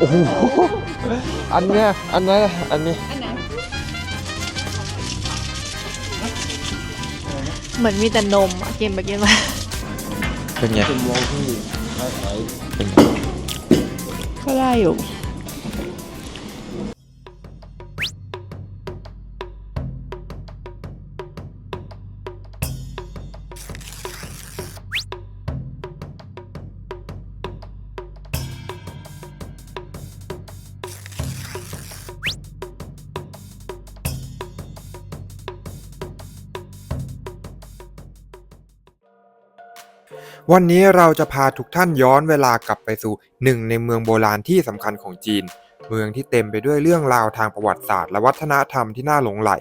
โอ้โหอันเนี้ยอันนั้นอันนี้อันไหนเหมือนมีแต่นมอะกินไปกินมาเป็นไงเป็นวงที่ไม่ไหวเป็นไงก็ได้อยู่ วันนี้เราจะพาทุกท่านย้อนเวลากลับไปสู่หนึ่งในเมืองโบราณที่สำคัญของจีน เมืองที่เต็มไปด้วยเรื่องราวทางประวัติศาสตร์ และวัฒนธรรมที่น่าหลงไหล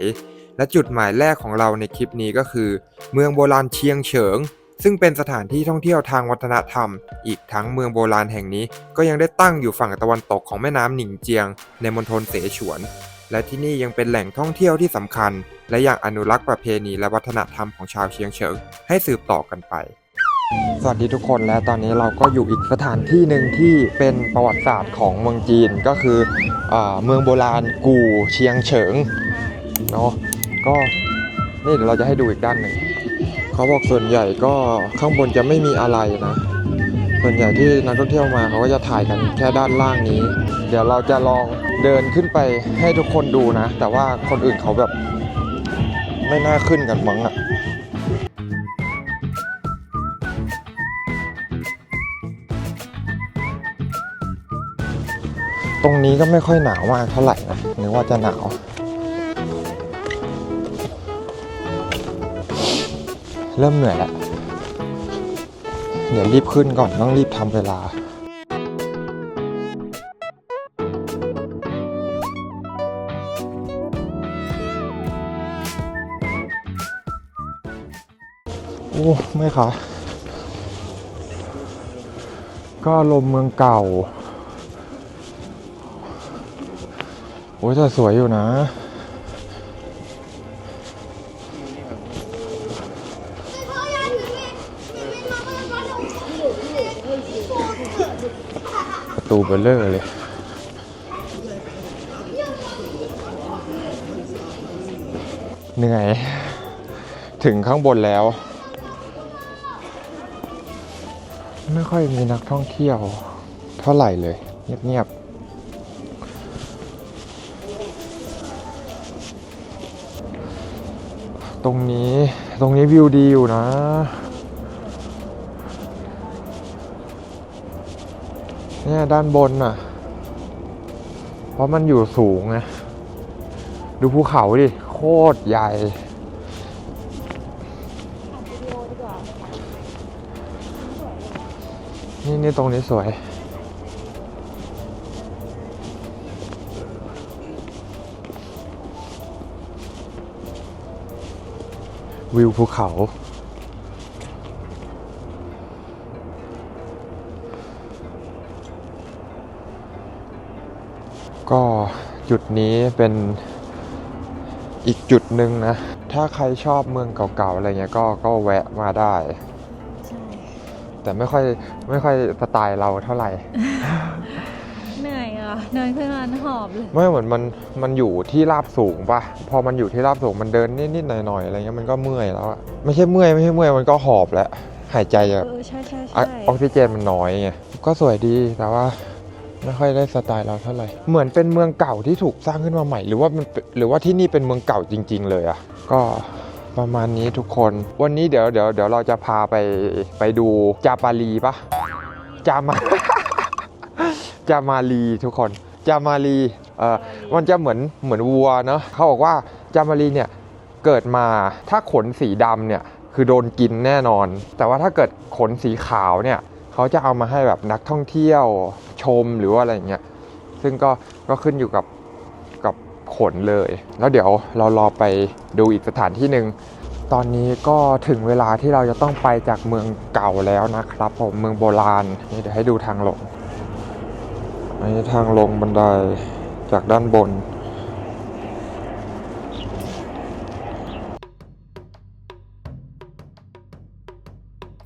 และจุดหมายแรกของเราในคลิปนี้ก็คือ เมืองโบราณเชียงเฉิง ซึ่งเป็นสถานที่ท่องเที่ยวทางวัฒนธรรม อีกทั้งเมืองโบราณแห่งนี้ ก็ยังได้ตั้งอยู่ฝั่งตะวันตกของแม่น้ำหนิงเจียง ในมณฑลเสฉวน และที่นี่ยังเป็นแหล่งท่องเที่ยวที่สำคัญ และยังอนุรักษ์ประเพณีและวัฒนธรรมของชาวเชียงเฉิงให้สืบต่อกันไป สวัสดีทุกคนและตอนนี้เราก็อยู่อีกสถานที่หนึ่งที่เป็นประวัติศาสตร์ของเมืองจีนก็คืออเมืองโบราณกู่เชียงเฉิงเนาะก็นี่เดี๋ยวเราจะให้ดูอีกด้านหนึ่งเขาบอกส่วนใหญ่ก็ข้างบนจะไม่มีอะไรนะ ส่วนใหญ่ที่นักท่องเที่ยวมาเขาก็จะถ่ายกันแค่ด้านล่างนี้ เดี๋ยวเราจะลองเดินขึ้นไปให้ทุกคนดูนะ แต่ว่าคนอื่นเขาแบบไม่น่าขึ้นกันมั้งอะ ตรงนี้ก็ไม่ค่อยหนาวมากเท่าไหร่นะนึกว่าจะหนาว เริ่มเหนื่อยแล้วเดี๋ยวรีบขึ้นก่อนต้องรีบทำเวลาโอ้ไม่ค่ะ ก็ลมเมืองเก่า อ้ยแต่สวยอยู่นะ ประตูเบลเลอร์เลยเหนื่อย ถึงข้างบนแล้ว ไม่ค่อยมีนักท่องเที่ยว เท่าไหร่เลย เงียบๆ รงนี้ ตรงนี้วิวดีอยู่นะ เนี่ยด้านบนน่ะ เพราะมันอยู่สูงไงดูภูเขาดิ โคตรใหญ่นี่นี่ตรงนี้สวย วิวภูเขา ก็จุดนี้เป็นอีกจุดหนึ่งนะ ถ้าใครชอบเมืองเก่าๆ อะไรเงี้ยก็ก็แวะมาได้ใช่แต่ไม่ค่อยไม่ค่อยสไตล์เราเท่าไหร่เหนื่อยอะ เดินขึ้นมาหอบเลยไม่เหมือนมันมันอยู่ที่ราบสูงปะพอมันอยู่ที่ราบสูงมันเดินนิดๆหน่อยๆอะไรเงี้ยมันก็เมื่อยแล้วอะไม่ใช่เมื่อยไม่ใช่เมื่อยมันก็หอบแล้วหายใจอะเออใช่ใช่อะใช่ออกซิเจนมันน้อยไงก็สวยดีแต่ว่าไม่ค่อยได้สไตล์เราเท่าไหร่ เหมือนเป็นเมืองเก่าที่ถูกสร้างขึ้นมาใหม่ หรือว่ามันเป็นหรือว่าที่นี่เป็นเมืองเก่าจริง ๆ เลยอะก็ประมาณนี้ทุกคน วันนี้เดี๋ยวเดี๋ยวเดี๋ยวเราจะพาไปไปดูจาปารีปะจามา จามารีทุกคน จามารีเออมันจะเหมือนเหมือนวัวเนาะเขาบอกว่าจามารีเนี่ยเกิดมาถ้าขนสีดำเนี่ยคือโดนกินแน่นอน แต่ว่าถ้าเกิดขนสีขาวเนี่ยเขาจะเอามาให้แบบนักท่องเที่ยวชมหรือว่าอะไรอย่างเงี้ยซึ่งก็ก็ขึ้นอยู่กับกับขนเลย แล้วเดี๋ยวเรารอไปดูอีกสถานที่หนึ่งตอนนี้ก็ถึงเวลาที่เราจะต้องไปจากเมืองเก่าแล้วนะครับผมเมืองโบราณนี่เดี๋ยวให้ดูทางลง อันนี้ทางลงบันไดจากด้านบน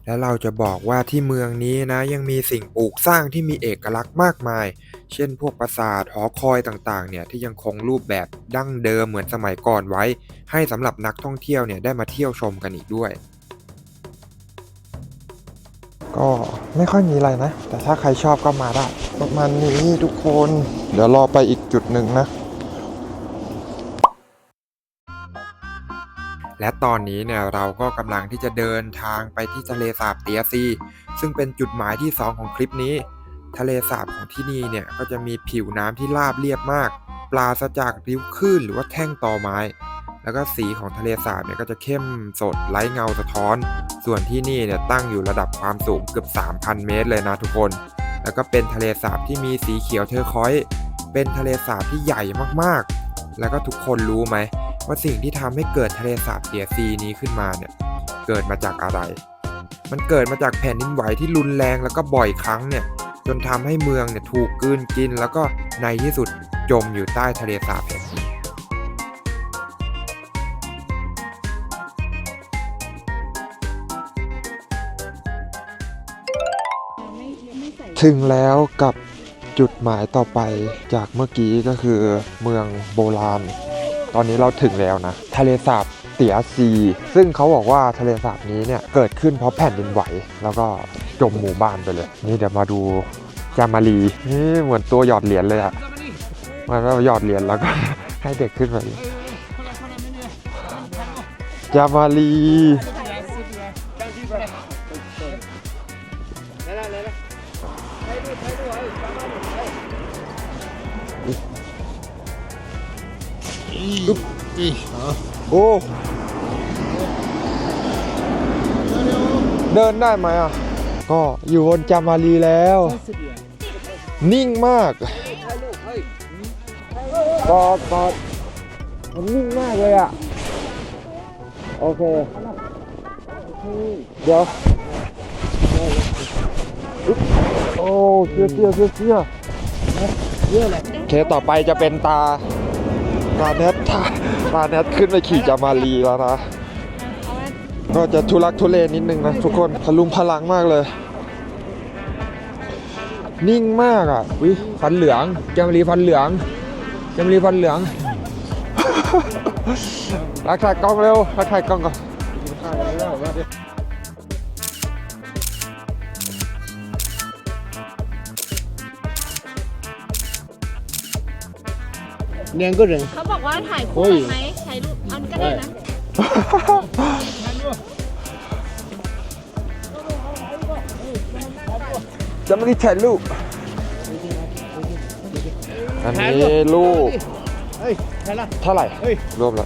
และเราจะบอกว่าที่เมืองนี้นะยังมีสิ่งปลูกสร้างที่มีเอกลักษณ์มากมาย เช่นพวกปราสาทหอคอยต่างๆเนี่ยที่ยังคงรูปแบบดั้งเดิมเหมือนสมัยก่อนไว้ ให้สำหรับนักท่องเที่ยวเนี่ยได้มาเที่ยวชมกันอีกด้วย ก็ไม่ค่อยมีอะไรนะ แต่ถ้าใครชอบก็มาได้ ประมาณนี้ทุกคน เดี๋ยวรอไปอีกจุดหนึ่งนะ และตอนนี้เนี่ยเราก็กำลังที่จะเดินทางไปที่ทะเลสาบเตียซี ซึ่งเป็นจุดหมายที่ 2 ของคลิปนี้ ทะเลสาบของที่นี่เนี่ยก็จะมีผิวน้ำที่ราบเรียบมากปราศจากริ้วคลื่นหรือว่าแท่งตอไม้ แล้วก็สีของทะเลสาบเนี่ยก็จะเข้มสดไร้เงาสะท้อน ส่วนที่นี่เนี่ยตั้งอยู่ระดับความสูงเกือบ 3,000 เมตรเลยนะทุกคน แล้วก็เป็นทะเลสาบที่มีสีเขียวเทอร์คอยส์เป็นทะเลสาบที่ใหญ่มากๆ แล้วก็ทุกคนรู้ไหมว่าสิ่งที่ทำให้เกิดทะเลสาบเตียซีนี้ขึ้นมาเนี่ยเกิดมาจากอะไร มันเกิดมาจากแผ่นดินไหวที่รุนแรงแล้วก็บ่อยครั้งเนี่ยจนทำให้เมืองเนี่ยถูกกืนกิน แล้วก็ในที่สุดจมอยู่ใต้ทะเลสาบแห่งนี้ ถึงแล้วกับจุดหมายต่อไปจากเมื่อกี้ก็คือเมืองโบราณ ตอนนี้เราถึงแล้วนะ ทะเลสาบเตียซี ซึ่งเขาบอกว่าทะเลสาบนี้เนี่ยเกิดขึ้นเพราะแผ่นดินไหว แล้วก็จมหมู่บ้านไปเลย นี่เดี๋ยวมาดูจามารีนี่เหมือนตัวหยอดเหรียญเลยอะมันก็หยอดเหรียญแล้วก็ให้เด็กขึ้นไปยจามารี โอ้เดินได้ไหมอะ ก็อยู่บนจามารีแล้ว นิ่งมากกอดกอดมันนิ่งมากเลยอะ โอเค เดี๋ยว โอ้เสียเสียเสียเสียโอเคต่อไปจะเป็นตา ตาเน็ตตาตาเน็ตขึ้นไปขี่จามารีแล้วนะ ก็จะทุลักทุเลนิดนึงนะทุกคนพลุงพลังมากเลย นิ่งมากอะวิฟันเหลืองแกมรีฟันเหลืองแกมรีฟันเหลืองรักถ่ายกล้องเร็วรักถ่ายกล้องก่อน เนียงก็เรียง เขาบอกว่าถ่ายคู่กันไหมถ่ายรูปมันก็ได้นะ จะไม่ได้ถ่ายรูปอันนี้รูปเฮ้ยละเท่าไหร่เฮ้ยรูปละ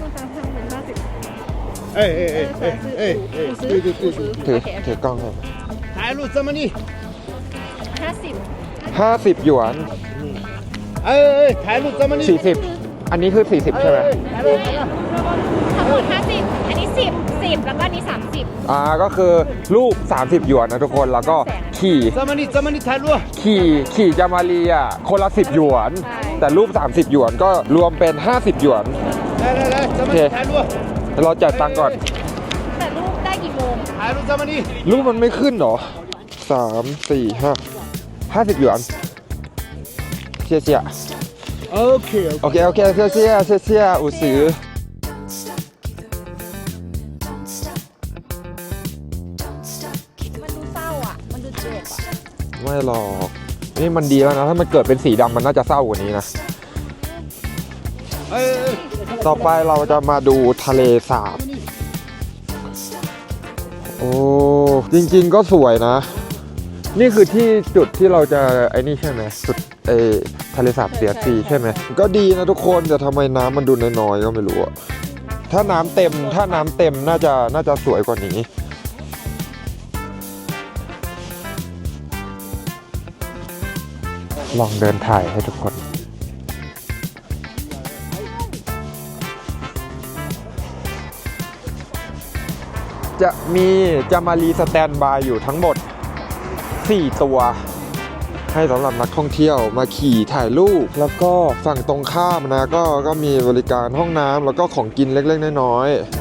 เอ้ยเอ้ยเอ้ยเอ้ยเอ้ยเอ้ยถือถือถือถือถือกล้องเห้ถ่ายรูปซะมานี่ห้าสิบห้าสิบหยวนเอ้ยเอ้ยถ่ายรูปซะมานี่สี่สิบ อันนี้คือ 40 ใช่ไหมทั้งหมด50 อันนี้ 10 10 แล้วก็อันนี้ 30 อ่าก็คือลูก 30 หยวนนะทุกคนแล้วก็ขี่จามานิจามานิทายรัวขี่ขี่จามารีอะคนละ 10 หยวนแต่ลูก 30 หยวนก็รวมเป็น 50 หยวน ได้ได้ได้จามานิทายรัวเราจ่ายตังก่อน แต่ลูกได้กี่โมงถ่ายรูปจามานิลูกมันไม่ขึ้นเหรอสามสี่ห้าห้าสิบหยวนเชียเชีย OK โอเคโอเคเชี่ยเชี่ยเชี่ยเชี่ยอุสือมันดูเศร้าอะ มันดูเจ็บอะ ไม่หรอก นี่มันดีแล้วนะ ถ้ามันเกิดเป็นสีดำมันน่าจะเศร้ากว่านี้นะ，ต่อไปเราจะมาดูทะเลสาบ โอ้ จริงๆก็สวยนะ นี่คือที่จุดที่เราจะไอ้นี่ใช่ไหมจุดเอ ทะเลสาบเสียซีใช่ไหมก็ดีนะทุกคนแต่ทำไมน้ำมันดูน้อยๆก็ไม่รู้อะถ้าน้ำเต็มถ้าน้ำเต็มน่าจะน่าจะสวยกว่านี้ลองเดินถ่ายให้ทุกคน จะมีจะมารีสแตนบายอยู่ทั้งหมด 4 ตัว ให้สำหรับนักท่องเที่ยวมาขี่ถ่ายรูป แล้วก็ฝั่งตรงข้ามนะก็ก็มีบริการห้องน้ำแล้วก็ของกินเล็กๆน้อยๆ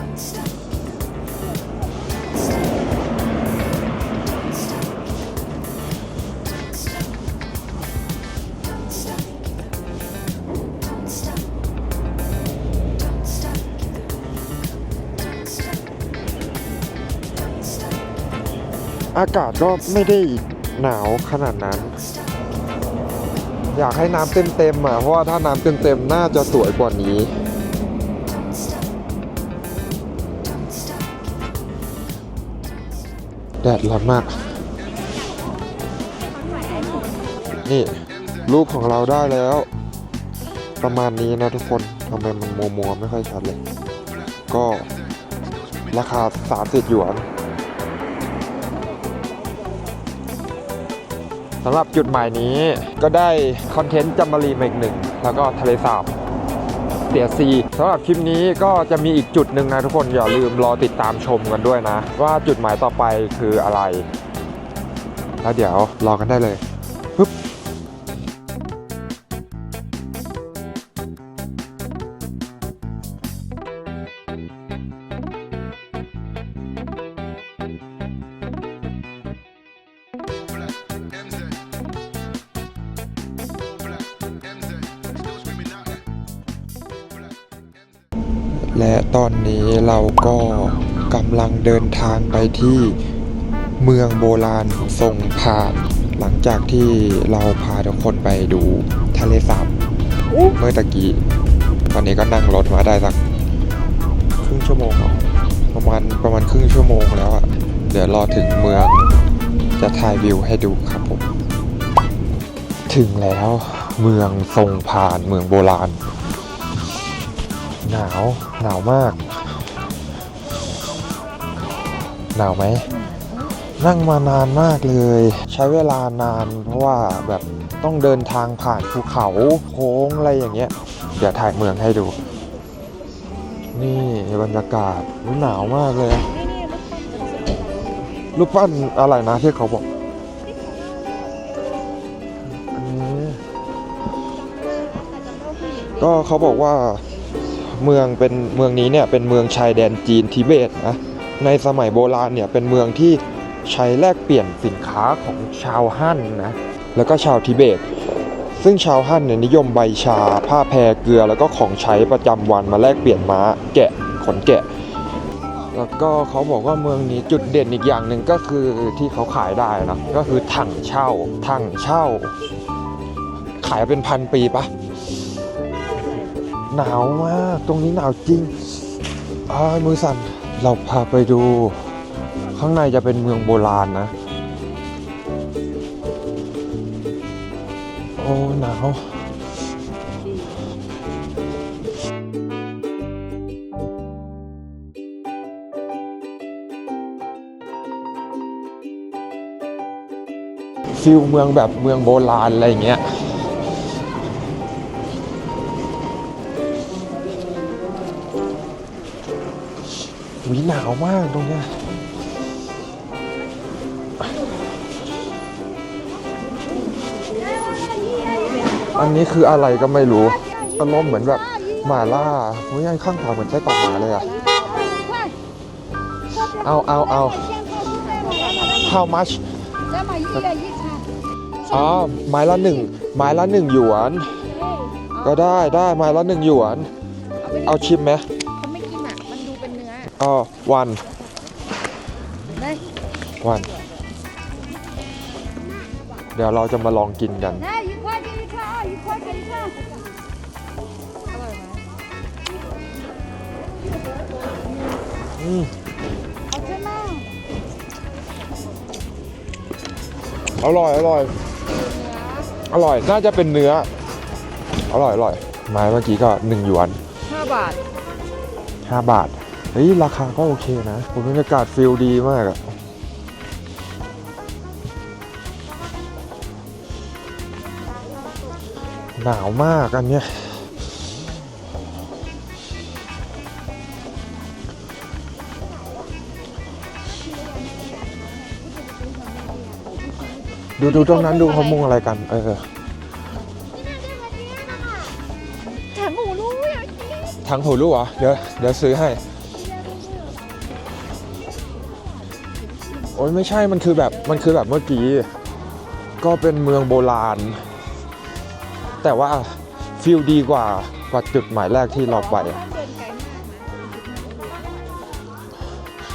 อากาศก็ไม่ได้หนาวขนาดนั้น อยากให้น้ำเต็มๆอะเพราะว่าถ้าน้ำเต็มๆน่าจะสวยกว่านี้แดดร้อนมาก นี่รูปของเราได้แล้ว ประมาณนี้นะทุกคนทำไมมันมัวมัวๆไม่ค่อยชัดเลย ก็ราคา 30 หยวน สำหรับจุดหมายนี้ก็ได้คอนเทนต์จำมารีมาอีกหนึ่ง แล้วก็ทะเลสาบเสียซีสำหรับคลิปนี้ก็จะมีอีกจุดหนึ่งนะทุกคนอย่าลืมรอติดตามชมกันด้วยนะ ว่าจุดหมายต่อไปคืออะไร แล้วเดี๋ยวรอกันได้เลย และตอนนี้เราก็กำลังเดินทางไปที่เมืองโบราณทรงพานหลังจากที่เราพาทุกคนไปดูทะเลสาบเมื่อตะกี้ ตอนนี้ก็นั่งรถมาได้สักครึ่งชั่วโมงเหรอประมาณประมาณครึ่งชั่วโมงแล้วอะเดี๋ยวรอถึงเมืองจะถ่ายวิวให้ดูครับผม ถึงแล้วเมืองทรงพานเมืองโบราณ หนาว หนาวมาก หนาวไหม นั่งมานานมากเลย ใช้เวลานานเพราะว่าแบบต้องเดินทางผ่านภูเขาโค้งอะไรอย่างเงี้ย เดี๋ยวถ่ายเมืองให้ดู นี่บรรยากาศหนาวมากเลยรูปปั้นอะไรนะที่เขาบอกก็เขาบอกว่า เมืองเป็นเมืองนี้เนี่ยเป็นเมืองชายแดนจีนทิเบตนะในสมัยโบราณเนี่ยเป็นเมืองที่ใช้แลกเปลี่ยนสินค้าของชาวฮั่นนะแล้วก็ชาวทิเบต ซึ่งชาวฮั่นเนี่ยนิยมใบชา ผ้าแพรเกลือแล้วก็ของใช้ประจำวันมาแลกเปลี่ยนม้าแกะขนแกะ แล้วก็เขาบอกว่าเมืองนี้จุดเด่นอีกอย่างหนึ่งก็คือที่เขาขายได้นะก็คือถังเช่าถังเช่า ขายเป็นพันปีปะ หนาวมาก ตรงนี้หนาวจริงอ้ายมือสั่น เราพาไปดู ข้างในจะเป็นเมืองโบราณนะ โอ้ หนาว ฟิลเมืองแบบเมืองโบราณอะไรอย่างเงี้ย หุยหนาวมากตรงนี้อันนี้คืออะไรก็ไม่รู้อารมณ์เหมือนแบบหมาล่าเฮ้ยข้างขวาเหมือนใช้กรอกหมาเลยอะเอาเอาเอา how much อ๋อไม้ละหนึ่งไม้ละหนึ่งหยวน ก็ได้ได้ไม้ละหนึ่งหยวน เอาชิมไหม อ๋อวันวัน เดี๋ยวเราจะมาลองกินกันออร่อย อร่อย อร่อย น่าจะเป็นเนื้อ อร่อย อร่อย ไม้เมื่อกี้ก็หนึ่งหยวนห้าบาทห้าบาท ฮ้ยราคาก็โอเคนะผมบรรยากาศฟิลดีมากอะหนาวมากอันเนี้ยดูดูตรงนั้นดูเขามุงอะไรกัน เออแถมหมูรู้อยากกินทั้งหูลูกเหรอ เดี๋ยวเดี๋ยวซื้อให้ โอ้ยไม่ใช่มันคือแบบมันคือแบบเมื่อกี้ ก็เป็นเมืองโบราณ แต่ว่าฟิลดีกว่ากว่าจุดหมายแรกที่เราไปเดินไกลมากนะ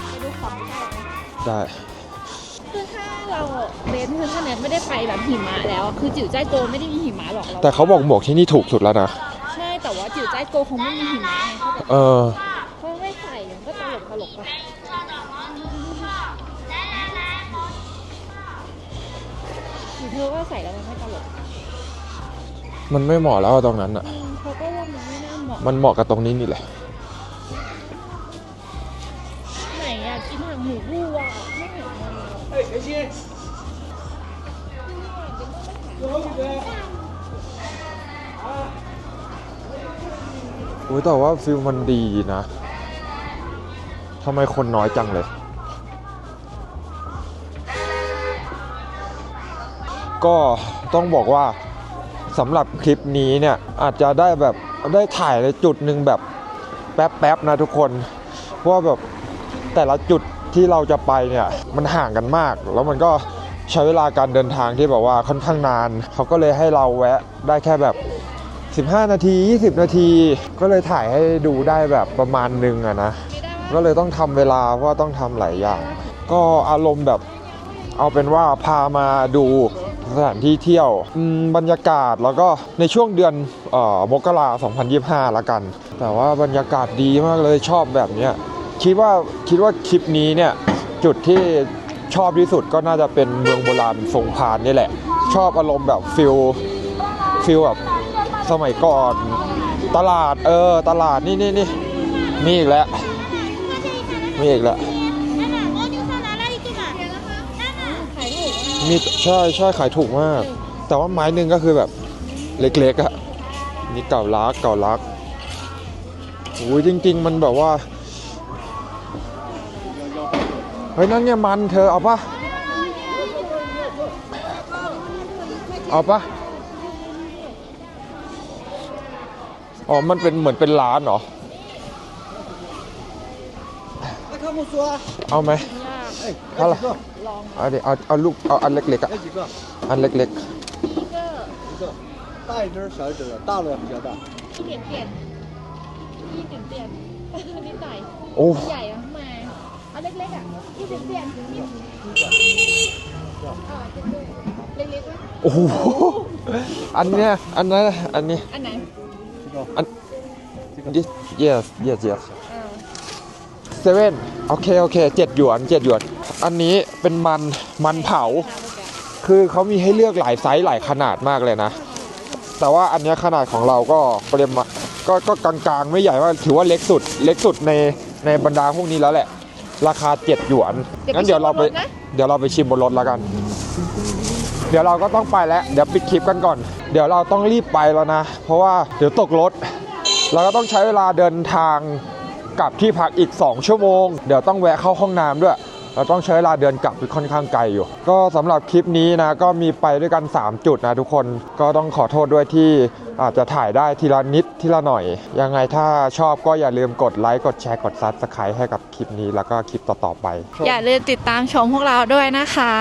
ไปดูของได้ได้คือถ้าเราเบนคือถ้าเน็ตไม่ได้ไปแบบหิมะแล้วอะคือจิ๋วใจายโกไม่ได้มีหิมะหรอกเราแต่เขาบอกหมวกที่นี่ถูกสุดแล้วนะ ใช่แต่ว่าจิ๋วใจายโกคงไม่มีหิมะไงเขาแบบเออ ใส่แล้วมันไม่ตลกมันไม่เหมาะแล้วตรงนั้นอะอืมเขาก็ว่ามันไม่น่าเหมาะมันเหมาะกับตรงนี้นี่แหละไหนอะกินหางหมูบูอะไม่เห็นเลยอุ้ยแต่ว่าฟิลมันดีนะทำไมคนน้อยจังเลย ก็ต้องบอกว่าสำหรับคลิปนี้เนี่ยอาจจะได้แบบได้ถ่ายในจุดหนึ่งแบบแป๊บๆนะทุกคนเพราะว่าแบบแต่ละจุดที่เราจะไปเนี่ยมันห่างกันมาก แล้วมันก็ใช้เวลาการเดินทางที่แบบว่าค่อนข้างนาน เขาก็เลยให้เราแวะได้แค่แบบ 15 นาที 20 นาที ก็เลยถ่ายให้ดูได้แบบประมาณหนึงอะนะก็เลยต้องทำเวลาเพราะว่าต้องทำหลายอย่าง ก็อารมณ์แบบเอาเป็นว่าพามาดู สถานที่เที่ยวบรรยากาศแล้วก็ในช่วงเดือนออมกรา2025 ละกัน แต่ว่าบรรยากาศดีมากเลยชอบแบบเนี้ยคิดว่าคิดว่าคลิปนี้เนี่ยจุดที่ชอบที่สุดก็น่าจะเป็นเมืองโบราณทรงพานนี่แหละ ชอบอารมณ์แบบฟิลฟิลแบบสมัยก่อนตลาดเออตลาดนี่นี่นี่มีอีกแล้วมีอีกแล้ว มีใช่ใช่ขายถูกมาก แต่ว่าไม้หนึ่งก็คือแบบเล็กๆอะ่ะนี่เก่าลักเก่าลักโอ้ยจริง ๆ มันแบบว่าเฮ้ยนั่นเนี่ยมันเธอเอาปะเอาปะอ๋อ มันเป็นเหมือนเป็นร้านเหรอ เอาไหมยากเท่าไหร่ เอาเดี๋ยวเอาเอาลูกเอาอันเล็กๆอ่ะ 来几个？ อันเล็ก ก็ 一个，大一点儿，小一点儿的，大的比较大。 เปลี่ยนเปลี่ยนยี่เปลี่ยนเปลี่ยนนิดหน่อย ๆ โอ้ ใหญ่อะมาเอาเล็กๆอ่ะยี่เปลี่ยนเปลี่ยนยี่อ่าจะดูเล็กๆวะ โอ้โห อันเนี้ย อันนั้น อันนี้ อันไหน this yes yes yes อ่า เซเว่นโอเค โอเคเจ็ดหยวนเจ็ดหยวน อันนี้เป็นมันมันเผา คือเขามีให้เลือกหลายไซส์หลายขนาดมากเลยนะ แต่ว่าอันเนี้ยขนาดของเราก็ปริมาณก็ก็กลางๆ ไม่ใหญ่ว่าถือว่าเล็กสุด เล็กสุดในในบรรดาพวกนี้แล้วแหละ ราคาเจ็ดหยวนงั้นเดี๋ยวเราไปนะเดี๋ยวเราไปชิมบนรถแล้วกัน เดี๋ยวเราก็ต้องไปแล้วเดี๋ยวปิดคลิปกันก่อน เดี๋ยวเราต้องรีบไปแล้วนะ เพราะว่าเดี๋ยวตกรถ เราก็ต้องใช้เวลาเดินทางกลับที่พักอีก 2 ชั่วโมง เดี๋ยวต้องแวะเข้าห้องน้ำด้วย เราต้องใช้เวลาเดินกลับค่อนข้างไกลอยู่ ก็สำหรับคลิปนี้นะก็มีไปด้วยกัน 3 จุดนะทุกคนก็ต้องขอโทษด้วยที่อาจจะถ่ายได้ทีละนิดทีละหน่อย ยังไงถ้าชอบก็อย่าลืมกดไลค์กดแชร์กดซับสไครต์ให้กับคลิปนี้แล้วก็คลิปต่อๆไป อย่าลืมติดตามชมพวกเราด้วยนะคะ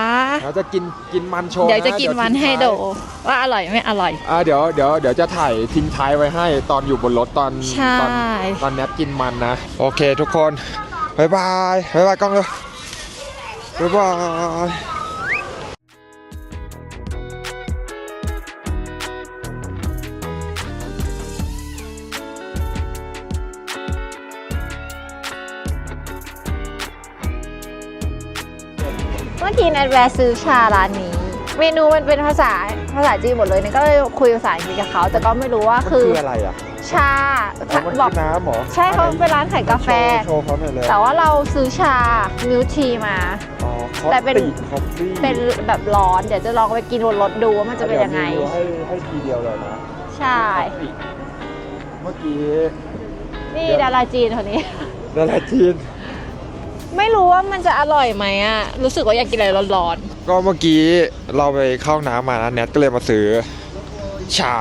เราจะกินกินมันโชว์เดี๋ยวจะกินมันให้ดูทิ้งท้ายว่าอร่อยไม่อร่อยอ่าเดี๋ยวเดี๋ยวเดี๋ยวจะถ่ายทิ้งท้ายไว้ให้ตอนอยู่บนรถตอนใช่ตอนตอนแนทกินมันนะ โอเคทุกคนบายบายบายบายกล้องเลย บายบายเมื่อกี้นัดแวะซื้อชาร้านนี้ เมนูมันเป็นภาษาภาษาจีนหมดเลยเนี่ยก็เลยคุยภาษาอังกฤษกับเขา แต่ก็ไม่รู้ว่ามันคือคืออะไรอะ ชาอ๋อมันบอกคือน้ำเหรอใช่เขาเป็นร้านขายกาแฟโชว์โชว์เขาหน่อยเลยแต่ว่าเราซื้อชามิลทีมาอ๋อ แต่เป็น คอฟฟี่เป็นแบบร้อน เดี๋ยวจะลองไปกินบนรถดูว่ามันจะเป็นยังไง ดี๋วรีวิวให้ให้ทีเดียวเลยนะใช่เมื่อกี้นี่ดาราจีนคนนี้ ดาราจีน ไม่รู้ว่ามันจะอร่อยไหมอะรู้สึกว่าอยากกินอะไรร้อนก็เมื่อกี้เราไปเข้าน้ำมานะแนทก็เลยมาซื้อชา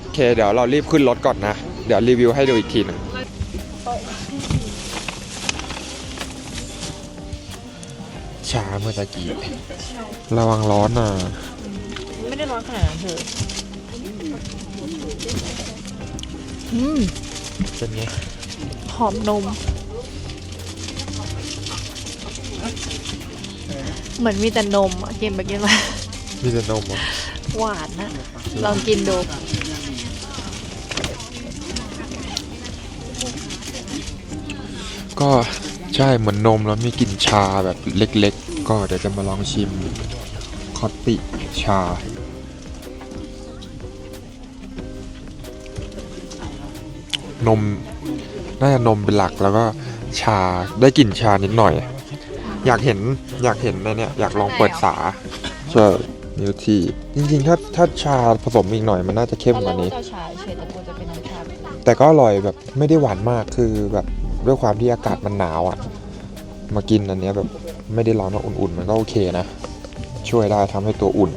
โอเค เดี๋ยวเรารีบขึ้นรถก่อนนะ เดี๋ยวรีวิวให้ดูอีกทีหนึง เมื่อตะกี้ ระวังร้อนนะๆไม่ได้ร้อนขนาดนั้นเธออืมเป็นไง หอมนม เหมือนมีแต่นมอะกินไปกินมามีแต่นมเหรอหวานนะ ลองกินดูก็ใช่เหมือนนมแล้วมีกลิ่นชาแบบเล็กๆ ก็เดี๋ยวจะมาลองชิมคอตติชา นม น่าจะนมเป็นหลักแล้วก็ชาได้กลิ่นชานิดหน่อย อยากเห็นอยากเห็นนะเนี่ย อยากลองเปิดฝาใช่มิลทีจริงๆ ถ้าถ้าชาผสมอีกหน่อยมันน่าจะเข้มกว่านี้เจ้าชาเฉยแต่ควจะเป็นน้ำชาแต่ก็อร่อยแบบไม่ได้หวานมากคือแบบด้วยความที่อากาศมันหนาวอะ่ะ มากินอันเนี้ยแบบ ไม่ได้ร้อนมากอุ่นๆ มันก็โอเคนะ ช่วยได้ทำให้ตัวอุ่น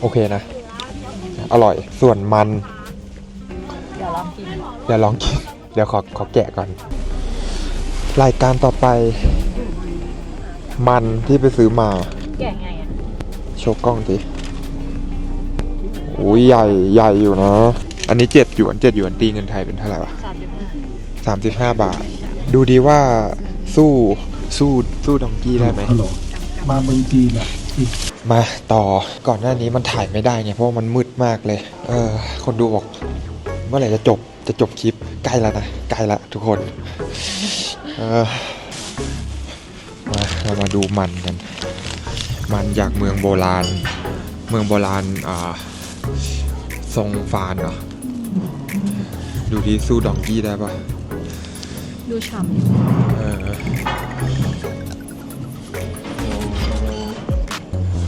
โอเคนะ อร่อยส่วนมัน เดี๋ยวลองกินเดี๋ยวลองกิน เดี๋ยวขอขอแกะก่อน รายการต่อไป มันที่ไปซื้อมา แกะไงอะโชว์กล้องสิอุ้ยใหญ่ใหญ่อยู่นะ อันนี้เจ็ดหยวนเจ็ดหยวนตีเงินไทยเป็นเท่าไหร่วะสามสิบห้าสามสิบห้าบาท ดูดีว่าสู้สู้สู้ดองกี้ได้ไหมฮัลโหลมาเมืองจีนอะอีกมาต่อก่อนหน้านี้มันถ่ายไม่ได้ไงเพราะว่ามันมืดมากเลย เออ คนดูบอก เมื่อไหร่จะจบจะจบคลิปใกล้แล้วนะใกล้ละทุกคน เออมาเรามาดูมันกัน มันจากเมืองโบราณ เมืองโบราณอ่าทรงฟานเหรอดูที่สู้ดองกี้ได้ปะ ดูฉ่เออ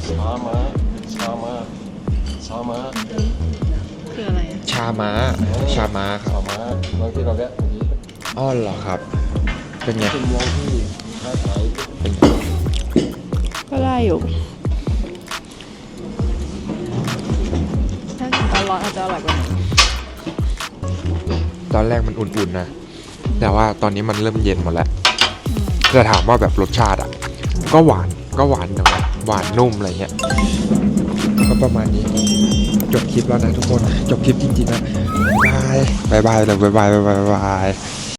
ช้ามาช้ามาช้ามาคืออะไรอะชาม้า ชาม้าครับ ช้ามาบางที่เราแวะเมื่อกี้อ้อเหรอครับ เป็นไง เป็นเมืองที่ค้าขายเป็นไงก็ได้อยู่ ถ้ากินตอนร้อนอาจจะอร่อยกว่านี้ตอนแรกมันอุ่นๆนะ แต่ว่าตอนนี้มันเริ่มเย็นหมดแล้วจะถามว่าแบบรสชาติอะ ก็หวานก็หวานนะหวานนุ่มอะไรเงี้ยก็ประมาณนี้ จบคลิปแล้วนะทุกคน จบคลิปจริงๆนะบายบายบายเลยบายบายบายบายบาย